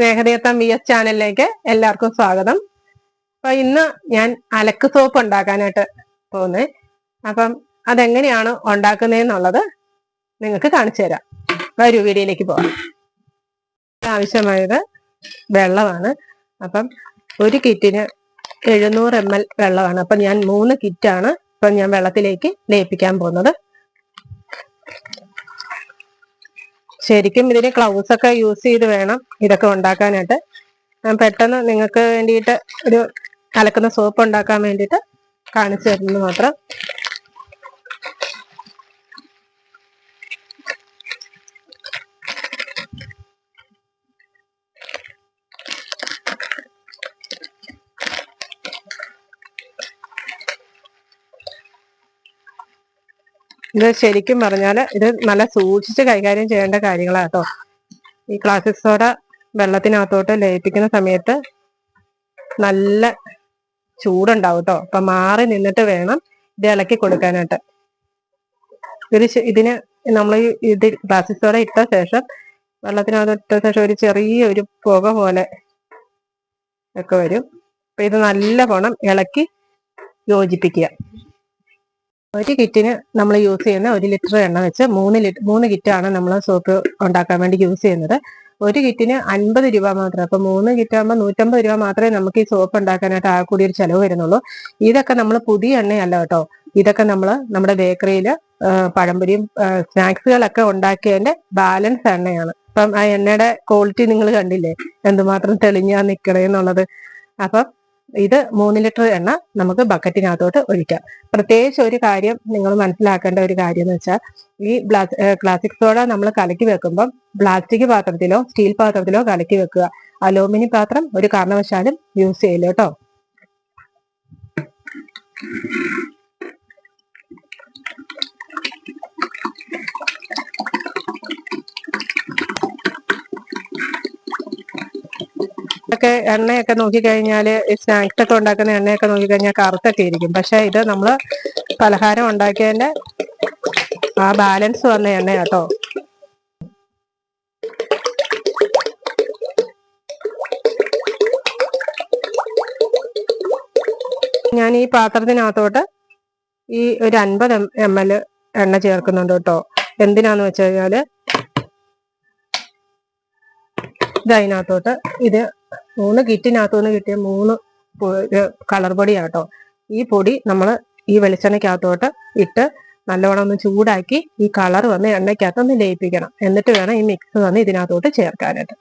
Snehatheertham V S ചാനലിലേക്ക് എല്ലാവർക്കും സ്വാഗതം. അപ്പൊ ഇന്ന് ഞാൻ അലക്ക് സോപ്പ് ഉണ്ടാക്കാനായിട്ട് പോകുന്നേ. അപ്പം അതെങ്ങനെയാണ് ഉണ്ടാക്കുന്നതെന്നുള്ളത് നിങ്ങൾക്ക് കാണിച്ചു തരാം. വരൂ വീഡിയോയിലേക്ക് പോവാം ആവശ്യമായത് വെള്ളമാണ്. അപ്പം ഒരു കിറ്റിന് എഴുന്നൂറ് എം എൽ വെള്ളമാണ്. അപ്പം ഞാൻ മൂന്ന് കിറ്റാണ് ഇപ്പം ഞാൻ വെള്ളത്തിലേക്ക് ലയിപ്പിക്കാൻ പോകുന്നത്. ശരിക്കും ഇതിന് ഗ്ലൗസ് ഒക്കെ യൂസ് ചെയ്ത് വേണം ഇതൊക്കെ ഉണ്ടാക്കാനായിട്ട്. പെട്ടെന്ന് നിങ്ങൾക്ക് വേണ്ടിയിട്ട് ഒരു കലക്കുന്ന സോപ്പ് ഉണ്ടാക്കാൻ വേണ്ടിയിട്ട് കാണിച്ചു തരുന്നത് മാത്രം. ഇത് ശരിക്കും പറഞ്ഞാൽ ഇത് നല്ല സൂക്ഷിച്ച് കൈകാര്യം ചെയ്യേണ്ട കാര്യങ്ങളാട്ടോ. ഈ ക്ലാസിക് സോഡ വെള്ളത്തിനകത്തോട്ട് ലയിപ്പിക്കുന്ന സമയത്ത് നല്ല ചൂടുണ്ടാവും കേട്ടോ അപ്പൊ മാറി നിന്നിട്ട് വേണം ഇത് ഇളക്കി കൊടുക്കാനായിട്ട്. ഒരു ഇതിന് നമ്മൾ ഇത് ക്ലാസിക് സോഡ ഇട്ട ശേഷം വെള്ളത്തിനകത്ത് ഇട്ട ശേഷം ഒരു ചെറിയ ഒരു പുക പോലെ ഒക്കെ വരും. അപ്പൊ ഇത് നല്ല പോണം ഇളക്കി യോജിപ്പിക്കുക. ഒരു കിറ്റിന് നമ്മൾ യൂസ് ചെയ്യുന്ന ഒരു ലിറ്റർ എണ്ണ വെച്ച് മൂന്ന് ലിറ്റർ മൂന്ന് കിറ്റാണ് നമ്മൾ സോപ്പ് ഉണ്ടാക്കാൻ വേണ്ടി യൂസ് ചെയ്യുന്നത്. ഒരു കിറ്റിന് അൻപത് രൂപ മാത്രം. അപ്പൊ മൂന്ന് കിറ്റ് ആകുമ്പോൾ നൂറ്റമ്പത് രൂപ മാത്രമേ നമുക്ക് ഈ സോപ്പ് ഉണ്ടാക്കാനായിട്ട് ആ കൂടി ഒരു ചിലവ് വരുന്നുള്ളൂ. ഇതൊക്കെ നമ്മൾ പുതിയ എണ്ണയല്ല കേട്ടോ. ഇതൊക്കെ നമ്മൾ നമ്മുടെ ബേക്കറിയിൽ പഴംപൊരിയും സ്നാക്സുകളൊക്കെ ഉണ്ടാക്കിയതിന്റെ ബാലൻസ് എണ്ണയാണ്. അപ്പം ആ എണ്ണയുടെ ക്വാളിറ്റി നിങ്ങൾ കണ്ടില്ലേ? എന്തുമാത്രം തെളിഞ്ഞാ നിൽക്കണേന്നുള്ളത് അപ്പം ഇത് മൂന്ന് ലിറ്റർ എണ്ണ നമുക്ക് ബക്കറ്റിനകത്തോട്ട് ഒഴിക്കാം. പ്രത്യേകിച്ച് ഒരു കാര്യം നിങ്ങൾ മനസ്സിലാക്കേണ്ട ഒരു കാര്യം എന്ന് വെച്ചാൽ ഈ ക്ലാസിക് സോഡ നമ്മൾ കലക്കി വെക്കുമ്പം പ്ലാസ്റ്റിക് പാത്രത്തിലോ സ്റ്റീൽ പാത്രത്തിലോ കലക്കി വെക്കുക. അലൂമിനിയം പാത്രം ഒരു കാരണവശാലും യൂസ് ചെയ്യില്ല കേട്ടോ ഒക്കെ എണ്ണയൊക്കെ നോക്കിക്കഴിഞ്ഞാൽ ഈ സ്നാക്സ് ഒക്കെ ഉണ്ടാക്കുന്ന എണ്ണയൊക്കെ നോക്കിക്കഴിഞ്ഞാൽ കറുത്തൊക്കെ ഇരിക്കും. പക്ഷെ ഇത് നമ്മൾ പലഹാരം ഉണ്ടാക്കിയതിന്റെ ആ ബാലൻസ് വന്ന എണ്ണ കേട്ടോ ഞാൻ ഈ പാത്രത്തിനകത്തോട്ട് ഈ ഒരു അൻപത് എം എൽ എണ്ണ ചേർക്കുന്നുണ്ട് കേട്ടോ. എന്തിനാന്ന് വെച്ച് കഴിഞ്ഞാൽ ഇത് അതിനകത്തോട്ട് ഇത് മൂന്ന് കിറ്റിനകത്തുനിന്ന് കിട്ടിയ മൂന്ന് കളർ പൊടിയാട്ടോ. ഈ പൊടി നമ്മൾ ഈ വെളിച്ചെണ്ണയ്ക്കകത്തോട്ട് ഇട്ട് നല്ലവണ്ണം ഒന്ന് ചൂടാക്കി ഈ കളർ വന്ന് എണ്ണയ്ക്കകത്ത് ഒന്ന് ലയിപ്പിക്കണം. എന്നിട്ട് വേണം ഈ മിക്സ് വന്ന് ഇതിനകത്തോട്ട് ചേർക്കാനായിട്ട്.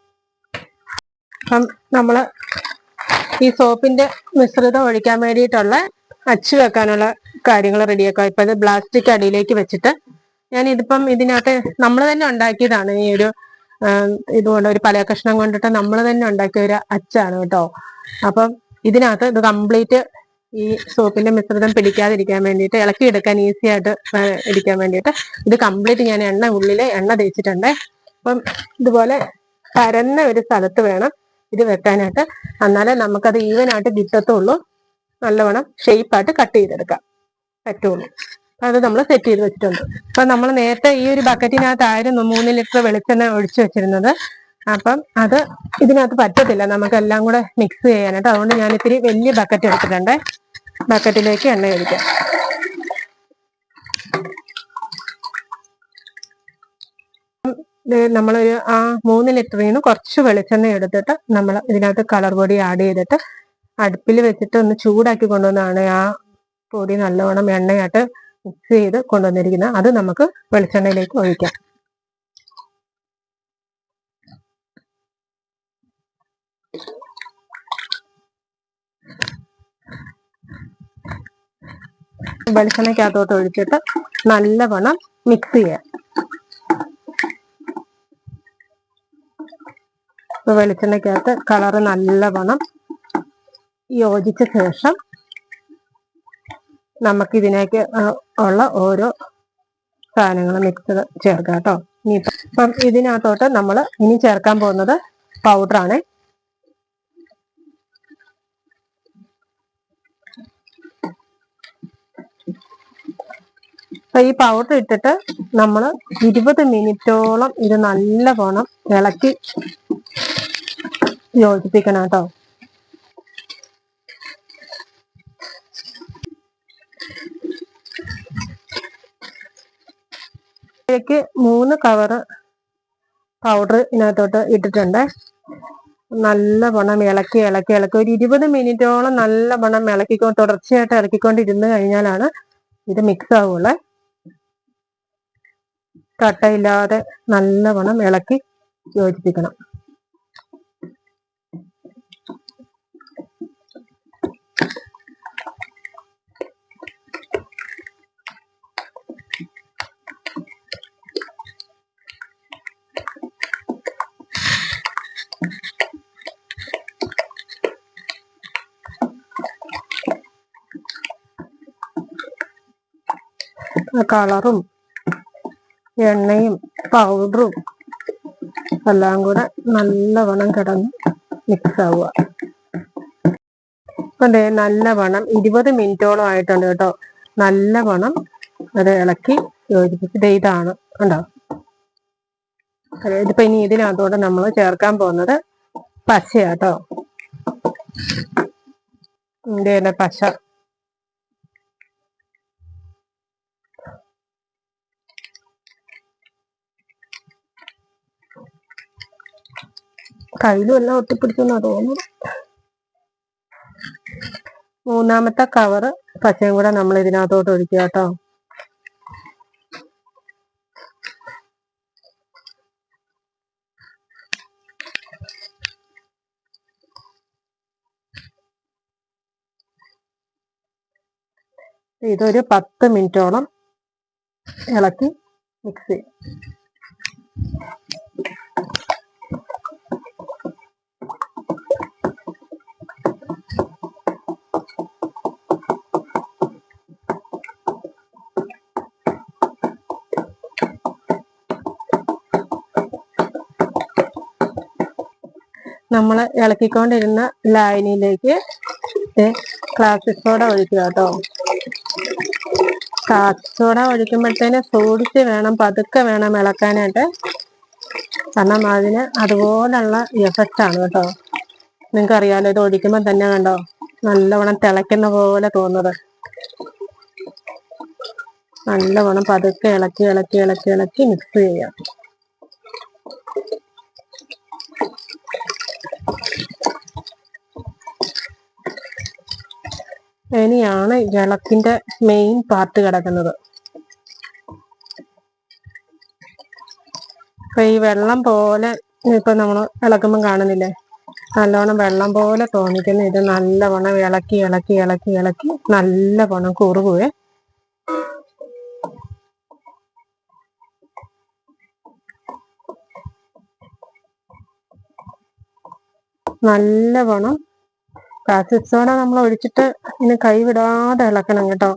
അപ്പം നമ്മൾ ഈ സോപ്പിന്റെ മിശ്രിതം ഒഴിക്കാൻ വേണ്ടിയിട്ടുള്ള അച്ചു വെക്കാനുള്ള കാര്യങ്ങൾ റെഡിയാക്കാം. ഇപ്പൊ ഇത് പ്ലാസ്റ്റിക് അടിയിലേക്ക് വെച്ചിട്ട് ഞാൻ ഇതിപ്പം ഇതിനകത്ത് നമ്മൾ തന്നെ ഉണ്ടാക്കിയതാണ് ഈ ഒരു ഇതുകൊണ്ട് ഒരു പല കഷ്ണം കൊണ്ടിട്ട് നമ്മൾ തന്നെ ഉണ്ടാക്കിയ ഒരു അച്ചാണ് കേട്ടോ. അപ്പം ഇതിനകത്ത് ഇത് കംപ്ലീറ്റ് ഈ സോപ്പിന്റെ മിശ്രിതം പിടിക്കാതിരിക്കാൻ വേണ്ടിയിട്ട് ഇളക്കി എടുക്കാൻ ഈസി ആയിട്ട് ഇരിക്കാൻ വേണ്ടിയിട്ട് ഇത് കംപ്ലീറ്റ് ഞാൻ എണ്ണ ഉള്ളിൽ എണ്ണ തേച്ചിട്ടുണ്ട്. അപ്പം ഇതുപോലെ പരന്ന ഒരു സ്ഥലത്ത് വേണം ഇത് വെക്കാനായിട്ട്. എന്നാലേ നമുക്കത് ഈവനായിട്ട് കിട്ടത്തുള്ളൂ നല്ലവണ്ണം ഷെയ്പ്പായിട്ട് കട്ട് ചെയ്തെടുക്കാം പറ്റുള്ളൂ. അത് നമ്മൾ സെറ്റ് ചെയ്ത് വെച്ചിട്ടുണ്ട്. അപ്പൊ നമ്മൾ നേരത്തെ ഈ ഒരു ബക്കറ്റിനകത്തായിരുന്നു മൂന്ന് ലിറ്റർ വെളിച്ചെണ്ണ ഒഴിച്ചു വെച്ചിരുന്നത്. അപ്പം അത് ഇതിനകത്ത് പറ്റത്തില്ല. നമുക്ക് എല്ലാം കൂടെ മിക്സ് ചെയ്യാനായിട്ട്. അതുകൊണ്ട് ഞാൻ ഇത്തിരി വലിയ ബക്കറ്റ് എടുത്തിട്ടുണ്ട്. ബക്കറ്റിലേക്ക് എണ്ണ ഒഴിക്കാം. നമ്മളൊരു ആ മൂന്ന് ലിറ്ററിൽ നിന്ന് കുറച്ച് വെളിച്ചെണ്ണ എടുത്തിട്ട് നമ്മൾ ഇതിനകത്ത് കളർ പൊടി ആഡ് ചെയ്തിട്ട് അടുപ്പിൽ വെച്ചിട്ട് ഒന്ന് ചൂടാക്കി കൊണ്ടുവന്നാണ് ആ പൊടി നല്ലവണ്ണം എണ്ണയായിട്ട് മിക്സ് ചെയ്ത് കൊണ്ടുവന്നിരിക്കുന്നത് അത് നമുക്ക് വെളിച്ചെണ്ണയിലേക്ക് ഒഴിക്കാം. വെളിച്ചെണ്ണയ്ക്കകത്തോട്ട് ഒഴിച്ചിട്ട് നല്ലവണ്ണം മിക്സ് ചെയ്യാം. വെളിച്ചെണ്ണയ്ക്കകത്ത് കളറ് നല്ലവണ്ണം യോജിച്ച ശേഷം നമുക്ക് ഇതിലേക്ക് ഉള്ള ഓരോ സാധനങ്ങൾ മിക്സ് ചേർക്കാം കേട്ടോ. ഇനി ഇപ്പം ഇതിനകത്തോട്ട് നമ്മൾ ഇനി ചേർക്കാൻ പോകുന്നത് പൗഡറാണ് അപ്പൊ ഈ പൗഡർ ഇട്ടിട്ട് നമ്മൾ ഇരുപത് മിനിറ്റോളം ഇത് നല്ലവണ്ണം ഇളക്കി യോജിപ്പിക്കണം കേട്ടോ. ഇതിലേക്ക് മൂന്ന് കവർ പൗഡർ ഇതിനകത്തോട്ട് ഇട്ടിട്ടുണ്ട്. നല്ല പണം ഇളക്കി ഇളക്കി ഇളക്കി. ഒരു ഇരുപത് മിനിറ്റോളം നല്ല പണം ഇളക്കിക്കൊണ്ട് തുടർച്ചയായിട്ട് ഇളക്കിക്കൊണ്ടിരുന്ന് കഴിഞ്ഞാലാണ് ഇത് മിക്സ് ആവുള്ളേ. കട്ടയില്ലാതെ നല്ല പണം ഇളക്കി യോജിപ്പിക്കണം. കളറും എണ്ണയും പൗഡറും എല്ലാം കൂടെ നല്ലവണ്ണം കിടന്ന് മിക്സ് ആവുക. അതെ നല്ലവണ്ണം ഇരുപത് മിനിറ്റോളം ആയിട്ടുണ്ട് കേട്ടോ. നല്ലവണ്ണം അത് ഇളക്കി യോജിപ്പിച്ച് ഇതാണ് ഉണ്ടോ ഇതിപ്പോ ഇനി ഇതിനകത്തോടെ നമ്മൾ ചേർക്കാൻ പോകുന്നത് പശയാട്ടോ. ഇതിന്റെ പശ. കയ്യിലും എല്ലാം ഒട്ടിപ്പിടിച്ചെന്നാ തോന്നുന്നു മൂന്നാമത്തെ കവറ് പച്ചയും കൂടെ നമ്മൾ ഇതിനകത്തോട്ട് ഒഴിക്കുക കേട്ടോ. ഇതൊരു പത്ത് മിനിറ്റോളം ഇളക്കി മിക്സ് ചെയ്യും. നമ്മൾ ഇളക്കിക്കൊണ്ടിരുന്ന ലായനിയിലേക്ക് ക്ലാസിക് സോഡ ഒഴിക്കുക കേട്ടോ ക്ലാസിക് സോഡ ഒഴിക്കുമ്പോഴത്തേന് സൂക്ഷിച്ച് വേണം പതുക്കെ വേണം ഇളക്കാനായിട്ട്. കാരണം അതിന് അതുപോലുള്ള എഫക്റ്റ് ആണ് കേട്ടോ നിങ്ങൾക്ക് അറിയാലോ ഇത് ഒഴിക്കുമ്പോൾ തന്നെ കണ്ടോ? നല്ലവണ്ണം തിളയ്ക്കുന്ന പോലെ തോന്നുന്നത്. നല്ലവണ്ണം പതുക്കെ ഇളക്കി ഇളക്കി ഇളക്കി ഇളക്കി മിക്സ് ചെയ്യാം ഇനിയാണ് ഇളക്കിന്റെ മെയിൻ പാർട്ട് കിടക്കുന്നത്. അപ്പൊ ഈ വെള്ളം പോലെ ഇപ്പൊ നമ്മൾ ഇളക്കുമ്പോൾ കാണുന്നില്ലേ? നല്ലോണം വെള്ളം പോലെ തോന്നിക്കുന്ന. ഇത് നല്ലവണ്ണം ഇളക്കി ഇളക്കി ഇളക്കി ഇളക്കി നല്ലവണ്ണം കുറുകുവേ. നല്ലവണ്ണം പ്ലാസ്റ്റിക് സോഡ നമ്മൾ ഒഴിച്ചിട്ട് ഇനി കൈവിടാതെ ഇളക്കണം കേട്ടോ.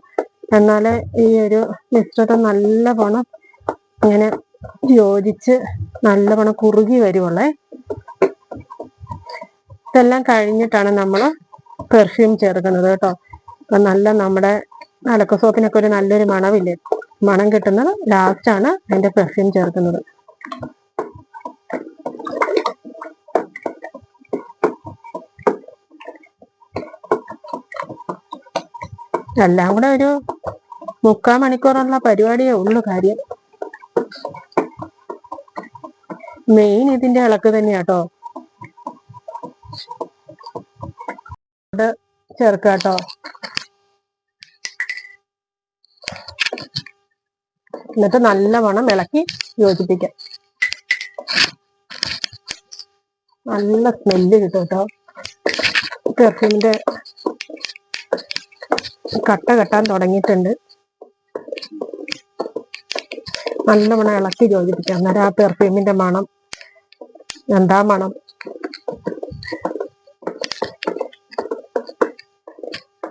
എന്നാലേ ഈ ഒരു മിശ്രിതം നല്ല പണം ഇങ്ങനെ യോജിച്ച് നല്ല പണം കുറുകി വരുവുള്ളേ. ഇതെല്ലാം കഴിഞ്ഞിട്ടാണ് നമ്മൾ പെർഫ്യൂം ചേർക്കുന്നത് കേട്ടോ. അപ്പൊ നല്ല നമ്മുടെ അലക്ക സോപ്പിനൊക്കെ ഒരു നല്ലൊരു മണമില്ലേ? മണം കിട്ടുന്നത് ലാസ്റ്റാണ് അതിന്റെ പെർഫ്യൂം ചേർക്കുന്നത്. എല്ലാം കൂടെ ഒരു മുക്കാൽ മണിക്കൂറുള്ള പരിപാടിയേ ഉള്ളു കാര്യം. മെയിൻ ഇതിന്റെ ഇളക്ക് തന്നെയാട്ടോ ചേർക്കാട്ടോ എന്നിട്ട് നല്ലവണ്ണം ഇളക്കി യോജിപ്പിക്കാം. നല്ല സ്മെല്ല് കിട്ടും കേട്ടോ പെർഫ്യൂമിന്റെ കട്ട കെട്ടാൻ തുടങ്ങിയിട്ടുണ്ട്. നല്ലവണ്ണം ഇളക്കി യോജിപ്പിക്കാം. അന്നേരം ആ പെർഫ്യൂമിന്റെ മണം എന്താ മണം?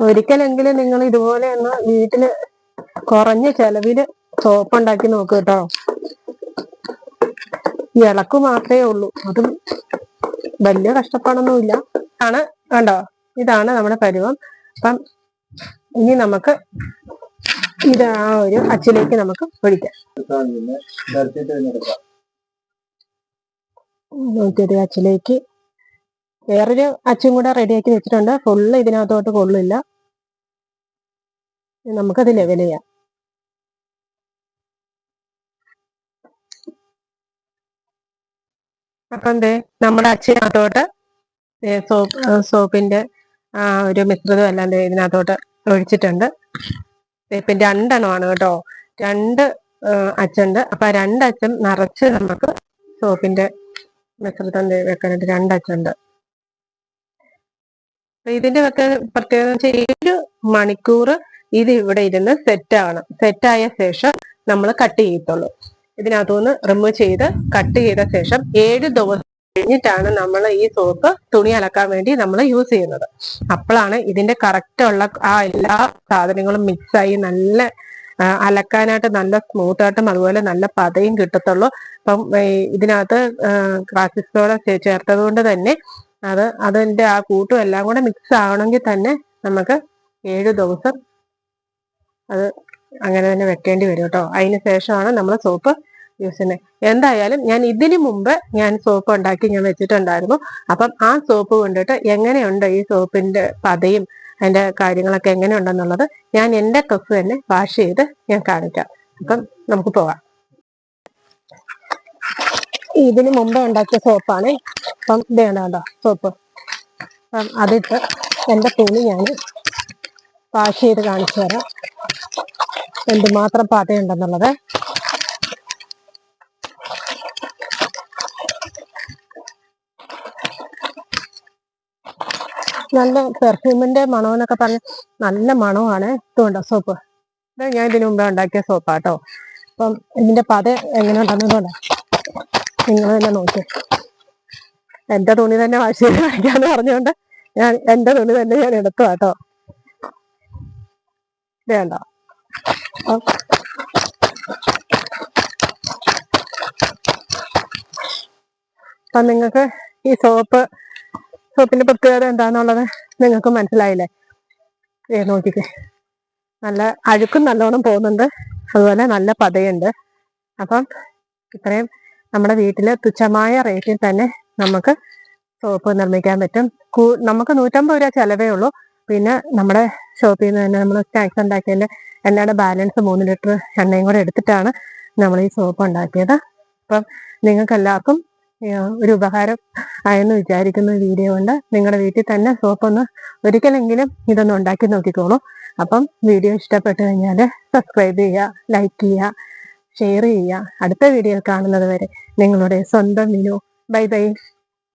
ഒരിക്കലെങ്കിലും നിങ്ങൾ ഇതുപോലെ ഒന്ന് വീട്ടിൽ കുറഞ്ഞ ചെലവിൽ സോപ്പ് ഉണ്ടാക്കി നോക്ക് കേട്ടോ. ഇളക്ക് മാത്രമേ ഉള്ളൂ. അതും വലിയ കഷ്ടപ്പാടൊന്നുമില്ല. ആണ് കണ്ടോ? ഇതാണ് നമ്മുടെ പരുവം. അപ്പം ഇനി നമുക്ക് ഇത് ആ ഒരു അച്ചിലേക്ക് നമുക്ക് ഒഴിക്കാം നൂറ്റി അച്ചിലേക്ക് വേറൊരു അച്ചും കൂടെ റെഡിയാക്കി വെച്ചിട്ടുണ്ട്. ഫുള്ള് ഇതിനകത്തോട്ട് കൊള്ളില്ല. നമുക്കത് ലെവൽ ചെയ്യാം. അപ്പൊ എന്തേ നമ്മുടെ അച്ചിനകത്തോട്ട് സോപ്പ് സോപ്പിന്റെ ആ ഒരു മിശ്രിതം ദേ ഇതിനകത്തോട്ട് ഒഴിച്ചിട്ടുണ്ട്. ഇപ്പം രണ്ടെണ്ണമാണ് കേട്ടോ. രണ്ട് അച്ഛണ്ട് അപ്പൊ ആ രണ്ടച്ഛൻ നിറച്ച് നമുക്ക് സോപ്പിന്റെ മിശ്രിതം വെക്കാനായിട്ട് അപ്പൊ ഇതിന്റെ ഒക്കെ പ്രത്യേകത വെച്ചാൽ ഏഴ് മണിക്കൂർ ഇത് ഇവിടെ ഇരുന്ന് സെറ്റ് ആവണം സെറ്റ് ആയ ശേഷം നമ്മൾ കട്ട് ചെയ്യത്തുള്ളൂ. ഇതിനകത്തുനിന്ന് റിമൂവ് ചെയ്ത് കട്ട് ചെയ്ത ശേഷം ഏഴ് ദിവസം കഴിഞ്ഞിട്ടാണ് നമ്മൾ ഈ സോപ്പ് തുണി അലക്കാൻ വേണ്ടി നമ്മൾ യൂസ് ചെയ്യുന്നത്. അപ്പോഴാണ് ഇതിന്റെ കറക്റ്റ് ഉള്ള ആ എല്ലാ സാധനങ്ങളും മിക്സ് ആയി നല്ല അലക്കാനായിട്ട് നല്ല സ്മൂത്ത് ആയിട്ടും അതുപോലെ നല്ല പതയും കിട്ടത്തുള്ളൂ. അപ്പം ഇതിനകത്ത് ക്രാസിസ്റ്റോടെ ചേർത്തത് കൊണ്ട് തന്നെ അത് അതിന്റെ ആ കൂട്ടും എല്ലാം കൂടെ മിക്സ് ആവണമെങ്കിൽ തന്നെ നമുക്ക് ഏഴ് ദിവസം അത് അങ്ങനെ തന്നെ വെക്കേണ്ടി വരും കേട്ടോ. അതിന് ശേഷമാണ് നമ്മൾ സോപ്പ് യൂസ് ചെയ്യുന്നത് എന്തായാലും ഞാൻ ഇതിനു മുമ്പ് ഞാൻ സോപ്പ് ഉണ്ടാക്കി ഞാൻ വെച്ചിട്ടുണ്ടായിരുന്നു. അപ്പം ആ സോപ്പ് കൊണ്ടിട്ട് എങ്ങനെയുണ്ട് ഈ സോപ്പിന്റെ പതയും അതിന്റെ കാര്യങ്ങളൊക്കെ എങ്ങനെയുണ്ടെന്നുള്ളത് ഞാൻ എന്റെ കപ്പ് തന്നെ വാഷ് ചെയ്ത് ഞാൻ കാണിക്കാം. അപ്പം നമുക്ക് പോവാം. ഇതിന് മുമ്പ് ഉണ്ടാക്കിയ സോപ്പാണ്. അപ്പം ഇതേണ്ടോ സോപ്പ്. അപ്പം അതിട്ട് എന്റെ തുണി ഞാൻ വാഷ് ചെയ്ത് കാണിച്ചു തരാം. എന്തുമാത്രം പതയുണ്ടെന്നുള്ളത്. നല്ല പെർഫ്യൂമിന്റെ മണമെന്നൊക്കെ പറഞ്ഞ് നല്ല മണമാണ്. ഇതുകൊണ്ടോ സോപ്പ് ഇത് ഞാൻ ഇതിനു മുമ്പേ ഉണ്ടാക്കിയ സോപ്പാട്ടോ അപ്പം ഇതിന്റെ പത എങ്ങനെ ഉണ്ടെന്നതുകൊണ്ട് നിങ്ങൾ തന്നെ നോക്കി. എന്റെ തുണി തന്നെ വാഷ് ചെയ്ത് കാണിക്കാന്ന് പറഞ്ഞുകൊണ്ട് ഞാൻ എന്റെ തുണി തന്നെ ഞാൻ എടുത്തു കേട്ടോ വേണ്ട അപ്പൊ നിങ്ങൾക്ക് ഈ സോപ്പ് സോപ്പിന്റെ പ്രത്യേകത എന്താന്നുള്ളത് നിങ്ങൾക്ക് മനസ്സിലായില്ലേ? ഏ നോക്കിക്കേ. നല്ല അഴുക്കും നല്ലോണം പോകുന്നുണ്ട്. അതുപോലെ നല്ല പതയുണ്ട്. അപ്പം ഇത്രയും നമ്മുടെ വീട്ടിൽ തുച്ഛമായ റേറ്റിൽ തന്നെ നമുക്ക് സോപ്പ് നിർമ്മിക്കാൻ പറ്റും. കൂ- നമുക്ക് നൂറ്റമ്പത് രൂപ ചിലവേ ഉള്ളൂ. പിന്നെ നമ്മുടെ ഷോപ്പിൽ നിന്ന് തന്നെ നമ്മൾ സ്നാക്സ് ഉണ്ടാക്കിയതിന്റെ എണ്ണയുടെ ബാലൻസ് മൂന്ന് ലിറ്റർ എണ്ണയും കൂടെ എടുത്തിട്ടാണ് നമ്മൾ ഈ സോപ്പ് ഉണ്ടാക്കിയത്. അപ്പം നിങ്ങൾക്ക് എല്ലാവർക്കും ഒരു ഉപകാരം ആയെന്ന് വിചാരിക്കുന്ന വീഡിയോ കൊണ്ട് നിങ്ങളുടെ വീട്ടിൽ തന്നെ സോപ്പ് ഒന്ന് ഒരിക്കലെങ്കിലും ഇതൊന്ന് ഉണ്ടാക്കി നോക്കിക്കോളൂ. അപ്പം വീഡിയോ ഇഷ്ടപ്പെട്ടു കഴിഞ്ഞാൽ സബ്സ്ക്രൈബ് ചെയ്യുക ലൈക്ക് ചെയ്യുക ഷെയർ ചെയ്യുക. അടുത്ത വീഡിയോ കാണുന്നത് വരെ നിങ്ങളുടെ സ്വന്തം മിനു. Bye bye.